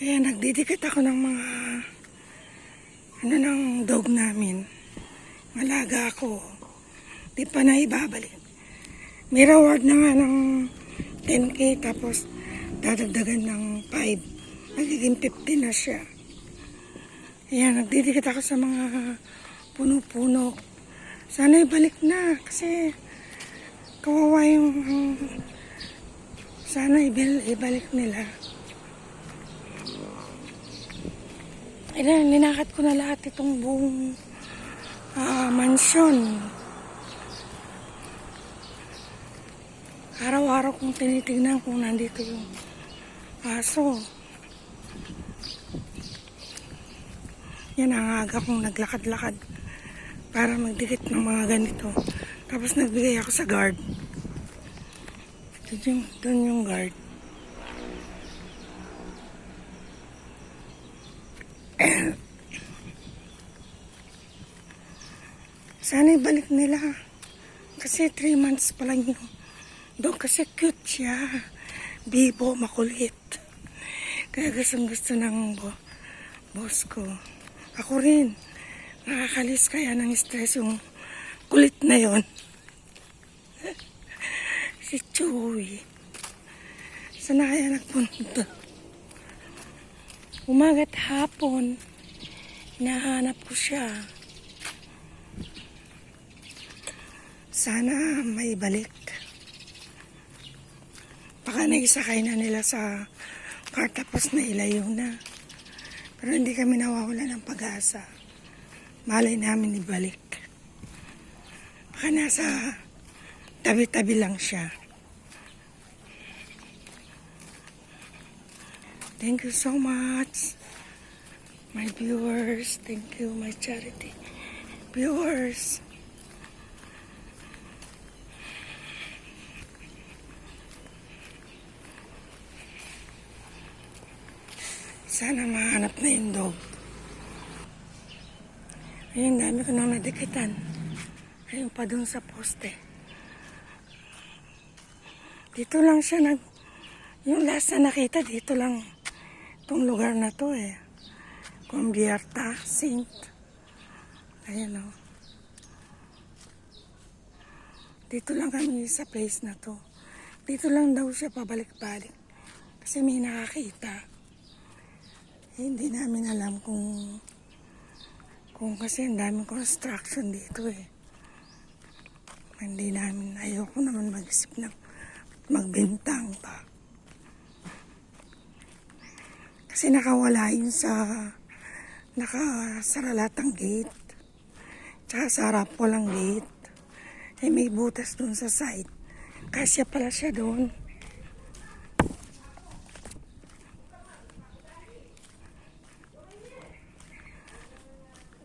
Ayan, nagdidikit ako ng mga ano ng dog namin. Malaga ako. Di pa na ibabalik. May reward na nga ng 10k tapos dadagdagan ng 5. Magiging 50 na siya. Ayan, nagdidikit ako sa mga puno-puno. Sana ibalik na kasi kawawa yung ang- sana ibalik nila. Ayan, linakat ko na lahat itong buong ah, mansyon. Araw-araw kong tinitignan kung nandito yung aso. Yan ang aga kong naglakad-lakad para magdikit ng mga ganito. Tapos nagbigay ako sa guard. Doon yung, yung guard. Sana ibalik nila. Kasi 3 months pa lang yung doon kasi cute siya. Bibo, makulit. Kaya gustong gusto ng bo, boss ko. Ako rin. Nakakalis kaya ng stress yung kulit na yon. si Chewy. Sana kaya nagpunta? Umaga't hapon, hinahanap ko siya. Sana may balik. Baka naisakay na nila sa car tapos na ilayo na. Pero hindi kami nawawala ng pag-asa. Malay namin ibalik. Baka nasa tabi-tabi lang siya. Thank you so much, my viewers. Thank you, my charity viewers. Sana mahanap na yung dog. Ayun, dami ko nang nadikitan. Ayun pa dun sa poste. Dito lang siya nag... Yung last na nakita, dito lang. Itong lugar na to eh. Cumbierta, Saint. Ayan o. Dito lang kami sa place na to. Dito lang daw siya pabalik-balik. Kasi may nakakita. Hindi namin alam kung kung kasi ang daming construction dito eh. Hindi namin, ayoko naman mag-isip ng magbintang pa. Kasi nakawala yun sa nakasara lahat ang gate. Tsaka sa harap walang gate. Eh may butas dun sa side. Kasya pala siya doon.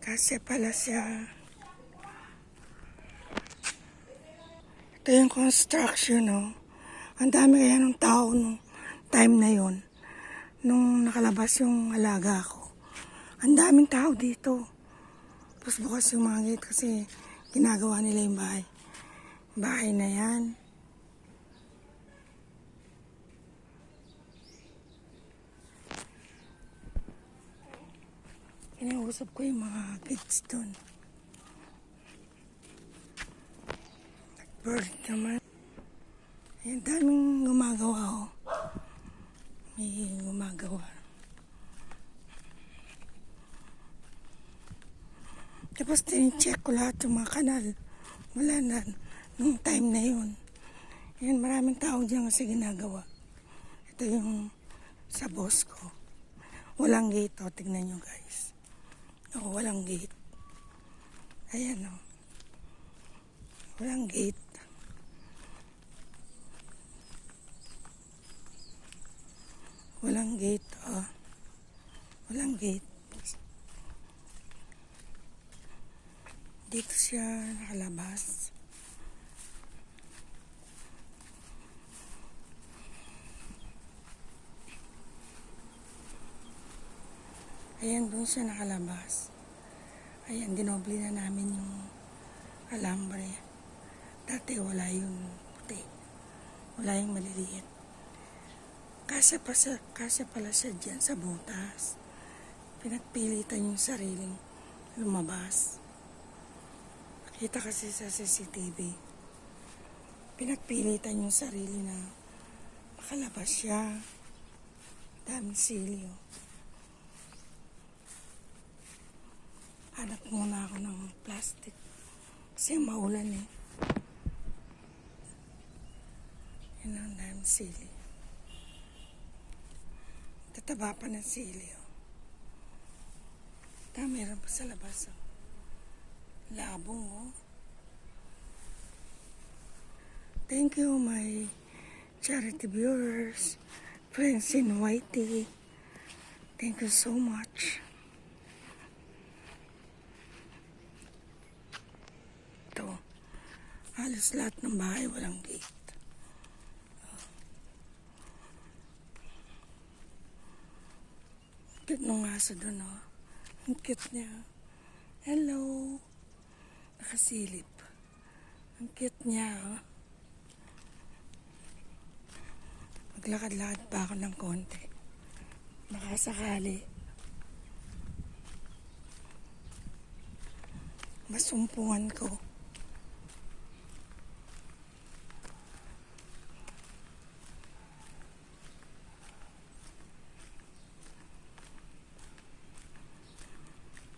Kasi pala siya. Ito yung construction, no? Ang dami kaya ng tao nung time na yon Nung nakalabas yung alaga ko. Ang daming tao dito. Tapos bukas yung mga gate kasi ginagawa nila yung bahay. Bahay na yan. Kinausap ko yung mga kids doon. Bird naman. Ayan, daming gumagawa oh. May gumagawa. Tapos tinicheck ko lahat yung mga kanal. Wala na. Nung time na yun. Ayan, maraming tao dyan kasi ginagawa. Ito yung sa boss ko. Walang gate. O, tignan nyo guys. Oo, walang gate. Ayan o. Walang gate. Walang gate, oh. Walang gate. Dito siya nakalabas. Ayan, doon siya nakalabas. Ayan, dinoble na namin yung alambre. Dati wala yung puti. Wala yung maliliit. Kasi, pa sa, kasi pala siya dyan sa butas. Pinagpilitan yung sariling lumabas. Nakita kasi sa CCTV. Pinagpilitan yung sarili na makalabas siya. Daming silyo. Hanap muna ako ng plastic. Kasi maulan eh. Yan ang daming sili. Tataba pa ng sili. Oh. Ta, meron pa sa labas. Oh. Labong oh. Thank you my charity viewers, friends in Whitey. Thank you so much. Ito, halos lahat ng bahay walang gate. Cute nung aso doon, oh. Ang cute niya. Hello. Nakasilip. Ang cute niya, oh. Maglakad-lakad pa ako ng konti. Makasakali. Masumpungan ko.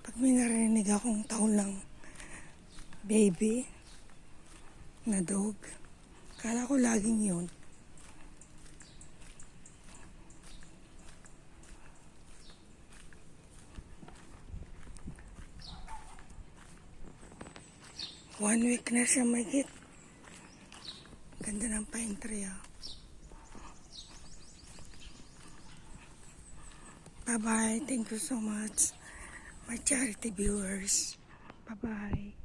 Pag may narinig akong taulang baby na dog, kala ko laging yun. One week na siya magit. Ganda ng pine tree ah. Bye-bye. Thank you so much. My charity viewers. Bye-bye.